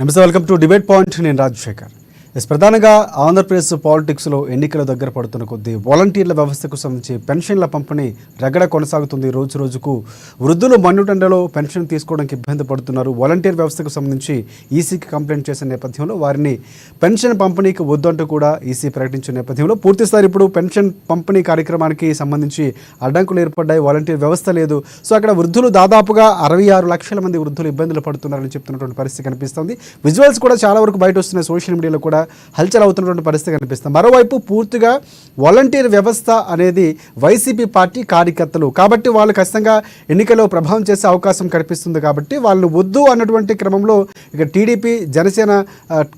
నమస్తే welcome to debate point నేను Rajasekhar. Yes ప్రధానంగా ఆంధ్రప్రదేశ్ పాలిటిక్స్లో ఎన్నికల దగ్గర పడుతున్న కొద్దీ వాలంటీర్ల వ్యవస్థకు సంబంధించి పెన్షన్ల పంపిణీ రగడ కొనసాగుతుంది రోజు రోజుకు. వృద్ధులు మన్నుటెండలో పెన్షన్ తీసుకోవడానికి ఇబ్బంది పడుతున్నారు. వాలంటీర్ వ్యవస్థకు సంబంధించి ఈసీకి కంప్లైంట్ చేసిన నేపథ్యంలో వారిని పెన్షన్ పంపిణీకి వద్దంటూ కూడా ఈసీ ప్రకటించిన నేపథ్యంలో పూర్తిస్థాయి ఇప్పుడు పెన్షన్ పంపిణీ కార్యక్రమానికి సంబంధించి అడ్డంకులు ఏర్పడ్డాయి. వాలంటీర్ వ్యవస్థ లేదు. సో అక్కడ వృద్ధులు దాదాపుగా అరవై ఆరు లక్షల మంది వృద్ధులు ఇబ్బందులు పడుతున్నారని చెప్తున్నటువంటి పరిస్థితి కనిపిస్తుంది. విజువల్స్ కూడా చాలా వరకు బయట వస్తున్నాయి. సోషల్ మీడియాలో కూడా హల్చల్ అవుతున్నటువంటి పరిస్థితి కనిపిస్తుంది. మరోవైపు పూర్తిగా వాలంటీర్ వ్యవస్థ అనేది వైసీపీ పార్టీ కార్యకర్తలు. కాబట్టి వాళ్ళు ఖచ్చితంగా ఎన్నికల్లో ప్రభావం చేసే అవకాశం కనిపిస్తుంది కాబట్టి వాళ్ళు వద్దు అన్నటువంటి క్రమంలో ఇక టీడీపీ జనసేన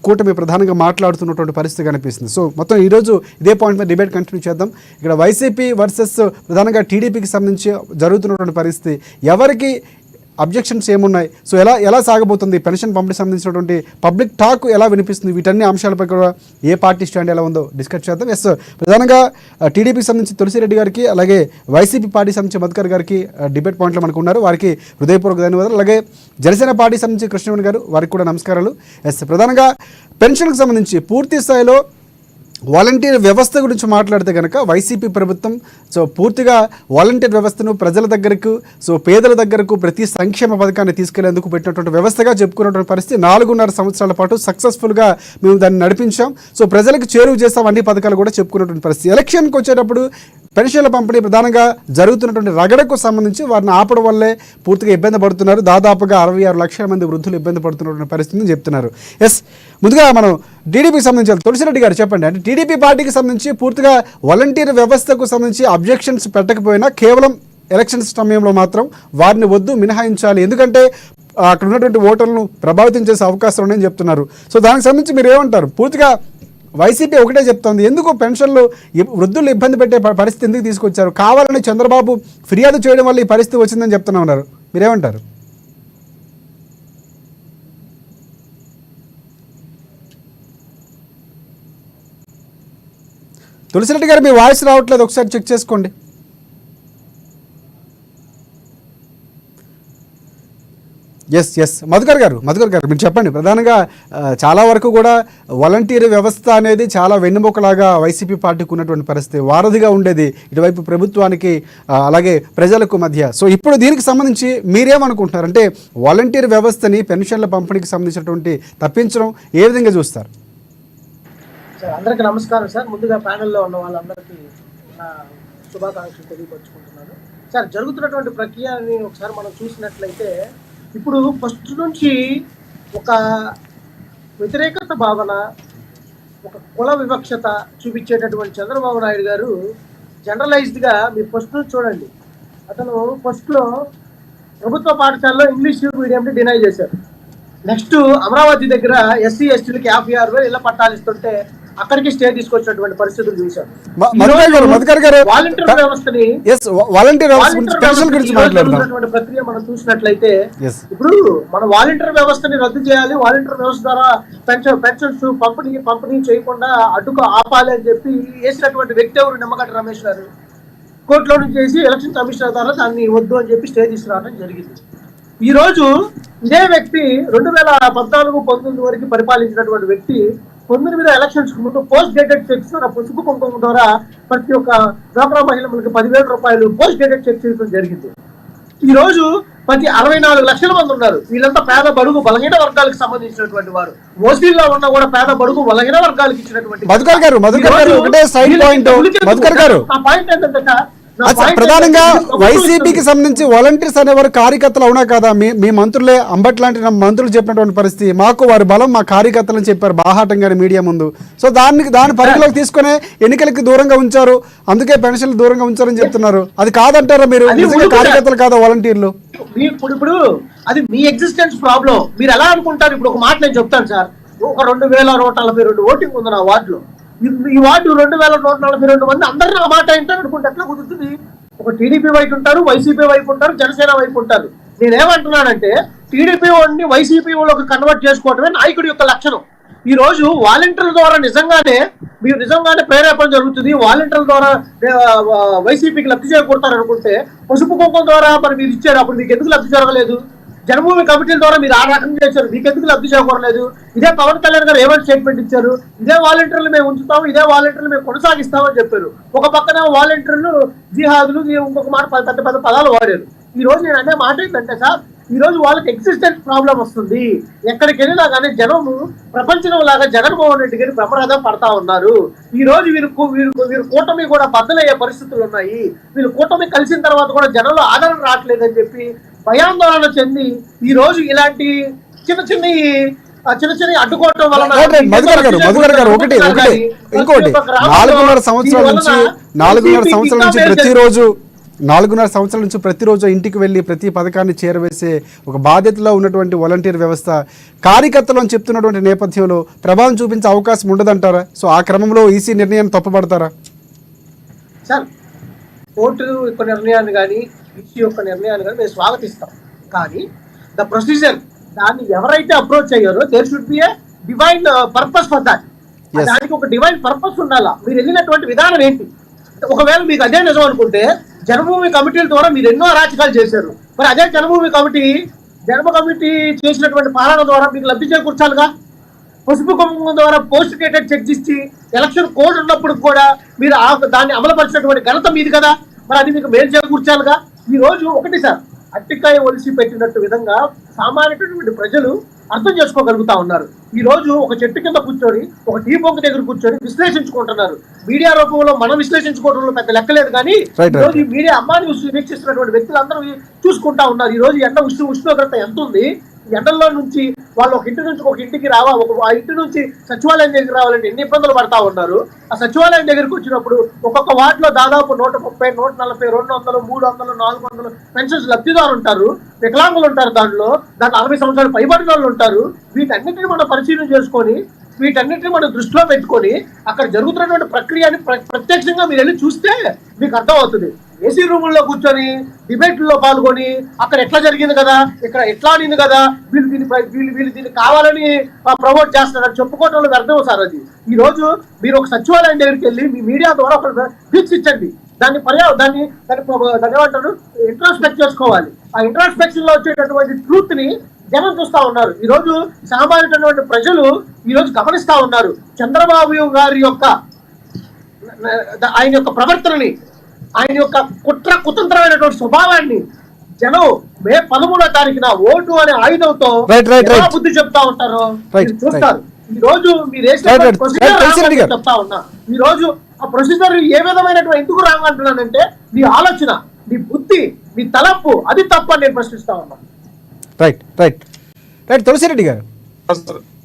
కూటమి ప్రధానంగా మాట్లాడుతున్నటువంటి పరిస్థితి కనిపిస్తుంది. సో మొత్తం ఈరోజు ఇదే పాయింట్ మీద డిబేట్ కంటిన్యూ చేద్దాం. ఇక్కడ వైసీపీ వర్సెస్ ప్రధానంగా టీడీపీకి సంబంధించి జరుగుతున్నటువంటి పరిస్థితి ఎవరికి అబ్జెక్షన్స్ ఏమున్నాయి? సో ఎలా ఎలా సాగబోతుంది? పెన్షన్ పంపిణీ సంబంధించినటువంటి పబ్లిక్ టాక్ ఎలా వినిపిస్తుంది? వీటన్ని అంశాలపై కూడా ఏ పార్టీ స్టాండ్ ఎలా ఉందో డిస్కస్ చేద్దాం. ఎస్ ప్రధానంగా టీడీపీకి సంబంధించి తులసిరెడ్డి గారికి అలాగే వైసీపీ పార్టీ సంబంధించి మధుకర్ గారికి డిబేట్ పాయింట్లు మనకు ఉన్నారు. వారికి హృదయపూర్వక ధన్యవాదాలు. అలాగే జనసేన పార్టీ సంబంధించి కృష్ణవేణి గారు వారికి కూడా నమస్కారాలు. ఎస్ ప్రధానంగా పెన్షన్కి సంబంధించి పూర్తి స్థాయిలో వాలంటీర్ వ్యవస్థ గురించి మాట్లాడితే కనుక వైసీపీ ప్రభుత్వం సో పూర్తిగా వాలంటీర్ వ్యవస్థను ప్రజల దగ్గరకు సో పేదల దగ్గరకు ప్రతి సంక్షేమ పథకాన్ని తీసుకెళ్ళేందుకు పెట్టినటువంటి వ్యవస్థగా చెప్పుకున్నటువంటి పరిస్థితి. నాలుగున్నర సంవత్సరాల పాటు సక్సెస్ఫుల్గా మేము దాన్ని నడిపించాం. సో ప్రజలకు చేరువ చేస్తాం అన్ని పథకాలు కూడా చెప్పుకున్నటువంటి పరిస్థితి. ఎలక్షన్కి వచ్చేటప్పుడు పెన్షన్ల పంపిణీ ప్రధానంగా జరుగుతున్నటువంటి రగడకు సంబంధించి వారిని ఆపడం వల్లే పూర్తిగా ఇబ్బంది పడుతున్నారు. దాదాపుగా అరవై ఆరు లక్షల మంది వృద్ధులు ఇబ్బంది పడుతున్నటువంటి పరిస్థితిని చెప్తున్నారు. ఎస్ ముందుగా మనం టీడీపీకి సంబంధించి తులసిరెడ్డి గారు చెప్పండి. అంటే టీడీపీ పార్టీకి సంబంధించి పూర్తిగా వాలంటీర్ వ్యవస్థకు సంబంధించి అబ్జెక్షన్స్ పెట్టకపోయినా కేవలం ఎలక్షన్స్ సమయంలో మాత్రం వారిని వద్దు మినహాయించాలి. ఎందుకంటే అక్కడ ఉన్నటువంటి ఓటర్లను ప్రభావితం చేసే అవకాశం ఉన్నాయని చెప్తున్నారు. సో దానికి సంబంధించి మీరు ఏమంటారు? పూర్తిగా వైసీపీ ఒకటే చెప్తోంది. ఎందుకు పెన్షన్లు వృద్ధులు ఇబ్బంది పెట్టే పరిస్థితి ఎందుకు తీసుకొచ్చారు? కావాలని చంద్రబాబు ఫిర్యాదు చేయడం వల్ల ఈ పరిస్థితి వచ్చిందని చెప్తున్నా ఉన్నారు. మీరేమంటారు? తులసిరెడ్డి గారు మీ వాయిస్ రావట్లేదు ఒకసారి చెక్ చేసుకోండి. ఎస్ ఎస్ మధుకర్ గారు మధుకర్ గారు మీరు చెప్పండి. ప్రధానంగా చాలా వరకు కూడా వాలంటీర్ వ్యవస్థ అనేది చాలా వెన్నుముకలాగా వైసీపీ పార్టీకి ఉన్నటువంటి పరిస్థితి వారధిగా ఉండేది ఇటువైపు ప్రభుత్వానికి అలాగే ప్రజలకు మధ్య. సో ఇప్పుడు దీనికి సంబంధించి మీరేమనుకుంటున్నారు? అంటే వాలంటీర్ వ్యవస్థని పెన్షన్ల పంపిణీకి సంబంధించినటువంటి తప్పించడం ఏ విధంగా చూస్తారు? సార్ అందరికీ నమస్కారం సార్. ముందుగా ప్యానెల్లో ఉన్న వాళ్ళందరికీ నా శుభాకాంక్షలు తెలియపరుచుకుంటున్నాను. సార్ జరుగుతున్నటువంటి ప్రక్రియని ఒకసారి మనం చూసినట్లయితే ఇప్పుడు ఫస్ట్ నుంచి ఒక వ్యతిరేకత భావన ఒక కుల వివక్షత చూపించేటటువంటి చంద్రబాబు నాయుడు గారు జనరలైజ్డ్గా మీరు ఫస్ట్ నుంచి చూడండి. అతను ఫస్ట్లో ప్రభుత్వ పాఠశాలలో ఇంగ్లీష్ మీడియంని డినై చేశారు. నెక్స్ట్ అమరావతి దగ్గర ఎస్సీ ఎస్టీలకి యాభై ఆరు వేలు ఇళ్ళ పట్టాలు ఇస్తుంటే అక్కడికి స్టే తీసుకొచ్చినటువంటి పరిస్థితులు చూశాం. వాలంటీర్ వ్యవస్థని వాలంటీర్ ప్రక్రియ మనం చూసినట్లయితే. ఇప్పుడు మన వాలంటీర్ వ్యవస్థని రద్దు చేయాలి వాలంటీర్ వ్యవస్థ ద్వారా పెన్షన్ పెన్షన్స్ పంపిణీ పంపిణీ చేయకుండా అడ్డుకు ఆపాలి అని చెప్పి వేసినటువంటి వ్యక్తి ఎవరు? నిమ్మగడ్డ రమేష్ గారు. కోర్టులో నుంచి చేసి ఎలక్షన్ కమిషనర్ ద్వారా దాన్ని వద్దు అని చెప్పి స్టే తీసుకురావడం జరిగింది. ఈ రోజు ఇదే వ్యక్తి రెండు వేల పద్నాలుగు పంతొమ్మిది వరకు పరిపాలించినటువంటి వ్యక్తి పంతొమ్మిది మీద ఎలక్షన్స్ ముందు పోస్ట్ డేటెడ్ చెక్స్ ద్వారా పసుపు కుంకుమ ద్వారా ప్రతి ఒక్క డ్వాక్రా మహిళలకు పదివేల రూపాయలు పోస్ట్ డేటెడ్ చెక్ చేయడం జరిగింది ఈ రోజు ప్రతి అరవై నాలుగు లక్షల మంది ఉన్నారు వీళ్ళంతా పేద బడుగు బలహీన వర్గాలకు సంబంధించినటువంటి వారు ఓసీల్లో ఉన్న కూడా పేద బడుగు బలహీన వర్గాలకు ఇచ్చినటువంటి మధుకర్ గారు, మధుకర్ గారు, ఒకటే point. ఉలికెత్తు. మధుకర్ గారు. నా పాయింట్ ఏంటంటే ప్రధానంగా వైసీపీకి. సంబంధించి వాలంటీర్స్ అనేవారు కార్యకర్తలు అవునా కదా? మీ మీ మంత్రులే అంబట్ లాంటి మంత్రులు చెప్పినటువంటి పరిస్థితి. మాకు వారి బలం మా కార్యకర్తలని చెప్పారు బాహాటంగానే మీడియా ముందు. సో దాన్ని దాని పరిధిలోకి తీసుకునే ఎన్నికలకి దూరంగా ఉంచారు. అందుకే పెన్షన్లు దూరంగా ఉంచారని చెప్తున్నారు. అది కాదంటారా మీరు? కార్యకర్తలు కాదా వాలంటీర్లు? ఇప్పుడు అది మీ ఎగ్జిస్టెన్స్ ప్రాబ్లం మీరు ఎలా అనుకుంటారు? ఇప్పుడు ఒక మాట నేను చెప్తాను సార్. ఒక రెండు వేల నూట నలభై రెండు ఓటింగ్ ఉంది నా వార్డులో. ఈ- వార్డు రెండు వేల నూట నలభై రెండు మంది అందరినీ ఆ మాట ఏంటారు అనుకుంటే ఎట్లా కుదురుతుంది? ఒక టీడీపీ వైపు ఉంటారు వైసీపీ వైపు ఉంటారు జనసేన వైపు ఉంటారు. నేనేమంటున్నానంటే టీడీపీ వాడిని వైసీపీ వాళ్ళకి కన్వర్ట్ చేసుకోవటమే నాయకుడి యొక్క లక్షణం. ఈ రోజు వాలంటీర్ల ద్వారా నిజంగానే మీరు నిజంగానే ప్రేరేపణ జరుగుతుంది. వాలంటీర్ల ద్వారా వైసీపీకి లబ్ధి చేకూడతారు అనుకుంటే పసుపు కుంకం ద్వారా మరి మీరు ఇచ్చారు అప్పుడు మీకు ఎందుకు లబ్ధి జరగలేదు? జన్మభూమి కమిటీల ద్వారా మీరు ఆ రకం చేశారు. మీకెందుకు లబ్ధి చేకూరలేదు? ఇదే పవన్ కళ్యాణ్ గారు ఏమైనా స్టేట్మెంట్ ఇచ్చారు? ఇదే వాలంటీర్లు మేము ఉంచుతాము ఇదే వాలంటీర్లు మేము కొనసాగిస్తామని చెప్పారు. ఒక పక్కన వాలంటీర్లు జిహాదులు ఇంకొక మాట పెద్ద పెద్ద పెద్ద పదాలు వాడారు. ఈ రోజు నేను అనే మాట ఏంటంటే సార్ ఈ రోజు వాళ్ళకి ఎగ్జిస్టెన్స్ ప్రాబ్లం వస్తుంది. ఎక్కడికి వెళ్ళినా కానీ జనము ప్రపంచం లాగా జగన్మోహన్ రెడ్డి గారి ప్రమాదం పడతా ఉన్నారు. ఈ రోజు వీరు వీరు వీరు కూటమి కూడా బద్దలయ్యే పరిస్థితులు ఉన్నాయి. వీళ్ళు కూటమి కలిసిన తర్వాత కూడా జనంలో ఆదరణ రావట్లేదని చెప్పి భయాందోళన చెంది ఈ రోజు ఇలాంటి చిన్న చిన్న ఆ చిన్న చిన్న అడ్డుకోవటం వలన రైట్, రైట్. మధుకర్ గారు మధుకర్ గారు ఒకటి ఒకటి ఇంకోటి నాలుగున్నర సంవత్సరాల నుంచి నాలుగున్నర సంవత్సరాల నుంచి ప్రతిరోజు నాలుగున్నర సంవత్సరాల నుంచి ప్రతిరోజు ఇంటికి వెళ్ళి ప్రతి పథకాన్ని చేరవేసే ఒక బాధ్యతలో ఉన్నటువంటి వాలంటీర్ వ్యవస్థ కార్యకర్తలు అని చెప్తున్నటువంటి నేపథ్యంలో ప్రభావం చూపించే అవకాశం ఉండదంటారా సో ఆ క్రమంలో ఈసీ నిర్ణయాన్ని తప్పుపడతారా సార్ కోర్టు యొక్క నిర్ణయాన్ని కానీ ఈసీ యొక్క నిర్ణయాన్ని కానీ మేము స్వాగతిస్తాం. కానీ ద ప్రొసీజర్ దాన్ని ఎవరైతే అప్రోచ్ అయ్యారో there should be a divine purpose for that. దానికి ఒక డివైన్ పర్పస్ ఉండాలా? మీరు వెళ్ళినటువంటి విధానం ఏంటి? ఒకవేళ మీకు అదే నిజం అనుకుంటే జన్మభూమి కమిటీల ద్వారా మీరు ఎన్నో అరాచకాలు చేశారు. మరి అదే జన్మభూమి కమిటీ జన్మ కమిటీ చేసినటువంటి పాలన ద్వారా మీకు లబ్ధి చేకూర్చాలిగా? పసుపు కుంకుమ ద్వారా పోస్ట్ డేటెడ్ చెక్ ఇచ్చి ఎలక్షన్ కోడ్ ఉన్నప్పుడు కూడా మీరు దాన్ని అమలుపరిచినటువంటి ఘనత మీది కదా? మరి అది మీకు మేలు చేకూర్చాలిగా? ఈ రోజు ఒకటి సార్ అట్టికాయ ఒలిసి పెట్టినట్టు విధంగా సామాన్యమైనటువంటి ప్రజలు అర్థం చేసుకోగలుగుతా ఉన్నారు. ఈ రోజు ఒక చెట్టు కింద కూర్చొని ఒక టీ బొంక దగ్గర కూర్చొని విశ్లేషించుకుంటున్నారు. మీడియా రూపంలో మనం విశ్లేషించుకోవడంలో పెద్ద లెక్కలేదు కానీ రోజు ఈ మీడియా అమ్మాని వీక్షిస్తున్నటువంటి వ్యక్తులందరూ చూసుకుంటా ఉన్నారు. ఈ రోజు ఎండ ఉష్ణ ఉష్ణోగ్రత ఎంత ఉంది ఎండల్లో నుంచి వాళ్ళు ఒక ఇంటి నుంచి ఒక ఇంటికి రావా ఒక ఆ ఇంటి నుంచి సచివాలయం దగ్గర రావాలంటే ఎన్ని ఇబ్బందులు పడతా ఉన్నారు? ఆ సచివాలయం దగ్గరికి వచ్చినప్పుడు ఒక్కొక్క వార్డులో దాదాపు నూట ముప్పై నూట నలభై రెండు వందలు మూడు వందలు నాలుగు వందలు పెన్షన్స్ లబ్ధిదారు ఉంటారు వికలాంగులు ఉంటారు దాంట్లో దాంట్లో అరవై సంవత్సరాలు పైబడిన వాళ్ళు ఉంటారు. వీటన్నిటిని మనం పరిశీలన చేసుకొని వీటన్నిటిని మనం దృష్టిలో పెట్టుకొని అక్కడ జరుగుతున్నటువంటి ప్రక్రియని ప్ర- ప్రత్యక్షంగా మీరు వెళ్ళి చూస్తే మీకు అర్థమవుతుంది. ఏసీ రూముల్లో కూర్చొని డిబేట్లో పాల్గొని అక్కడ ఎట్లా జరిగింది కదా ఇక్కడ ఎట్లా అనింది కదా వీళ్ళు దీన్ని వీళ్ళు వీళ్ళు దీన్ని కావాలని ప్రమోట్ చేస్తున్నారని చెప్పుకోవడంలో వ్యర్థం సార్ అది. ఈ రోజు మీరు ఒక సచివాలయం దగ్గరికి వెళ్ళి మీ మీడియా ద్వారా ఒక పిక్స్ ఇచ్చండి. దాన్ని పర్యా దాన్ని దాన్ని ప్ర- దాన్ని ఏమంటారు ఇంట్రాస్పెక్ట్ చేసుకోవాలి. ఆ ఇంట్రాస్పెక్షన్లో వచ్చేటటువంటి ట్రూత్ని జనం చూస్తా ఉన్నారు. ఈ రోజు ప్రజలు ఈ రోజు గమనిస్తా ఉన్నారు. చంద్రబాబు గారి యొక్క ఆయన యొక్క ప్రవర్తనని ఆయన యొక్క కుట్ర కుతంత్రమైనటువంటి స్వభావాన్ని జనం మే పదమూడో తారీఖున ఓటు అనే ఆయుధంతో. బుద్ధి చెప్తా ఉంటారో చూస్తారు. ఈ రోజు మీరు. చెప్తా ఉన్నా. ఈ రోజు ఆ ప్రొసీజర్ ఏ విధమైనటువంటి ఎందుకు రాంగ్ అంటున్నానంటే నీ ఆలోచన నీ బుద్ధి నీ తలపు అది తప్ప నేను ప్రశ్నిస్తా ఉన్నా. రైట్ రైట్ రైట్ తులసిరెడ్డి గారు.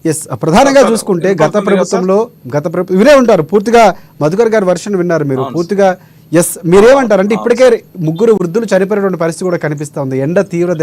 ఎస్ ప్రధానంగా చూసుకుంటే గత ప్రభుత్వంలో గత ప్రభుత్వం వినే ఉంటారు పూర్తిగా మధుకర్ గారి వర్షన్ విన్నారు మీరు. పూర్తిగా ఎస్ మీరేమంటారంటే ఇప్పటికే ముగ్గురు వృద్ధులు చనిపోయినటువంటి పరిస్థితి కూడా కనిపిస్తా ఉంది. ఎండ తీవ్ర